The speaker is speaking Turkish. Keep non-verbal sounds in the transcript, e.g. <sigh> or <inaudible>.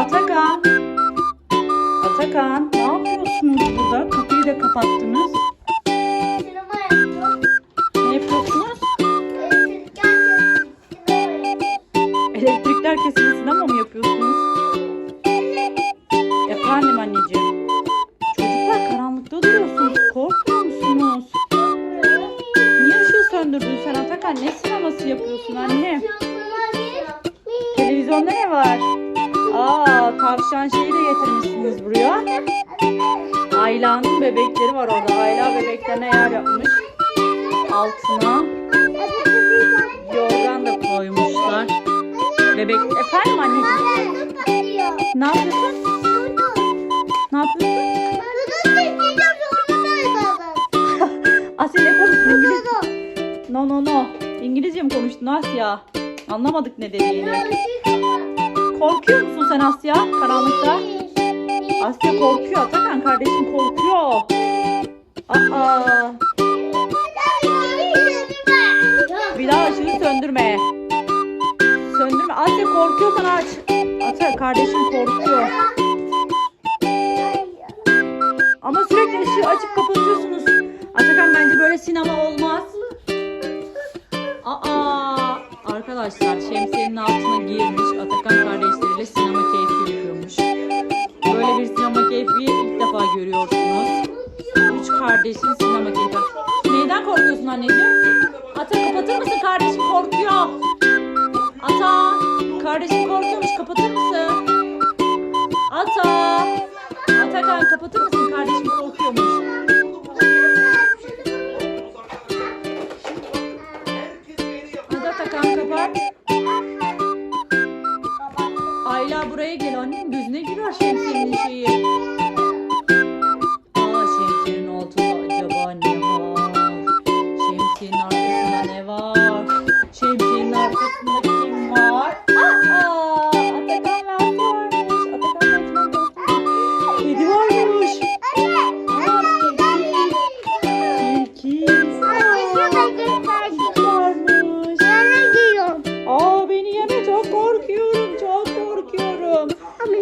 Atakan. Atakan ne yapıyorsunuz burada? Kapıyı da kapattınız. Ne yapıyorsunuz? Elektrikler kesildi sinema mı yapıyorsunuz? Efendim anneciğim. Çocuklar karanlıkta duruyorsunuz. Korkmuyor musunuz? Niye ışığı söndürdün sen Atakan? Ne sineması yapıyorsun anne? Televizyonda ne var? Aa tavşan şeyi de getirmişsiniz buraya. Ayla'nın bebekleri var orada. Ayla bebeklerine yer yapmış. Altına yorgan da koymuşlar. Bebek... Efendim anneciğim? Ne yapıyorsun? Ne yapıyorsun? <laughs> Asya ne konuştun? İngiliz... No no no. İngilizce mi konuştun Asya? Anlamadık ne dediğini. Korkuyor sen Asya karanlıkta? Asya korkuyor. Atakan kardeşim korkuyor. Aa, bir daha ışığı söndürme. Söndürme. Asya korkuyorsan aç. Ata kardeşim korkuyor. Ama sürekli ışığı açıp kapatıyorsunuz. Atakan bence böyle sinema olmaz. Aa, arkadaşlar şemsiyenin altına girmiş görüyorsunuz. Üç kardeşin sinema keyfi. Neyden korkuyorsun anneciğim? Ata kapatır mısın kardeşim korkuyor. Ata kardeşim korkuyormuş kapatır mısın? Ata Atakan kapatır mısın kardeşim korkuyormuş. Hadi Atakan kapat. Ayla buraya gel annem gözüne giriyor şemsiyenin şeyi. mami.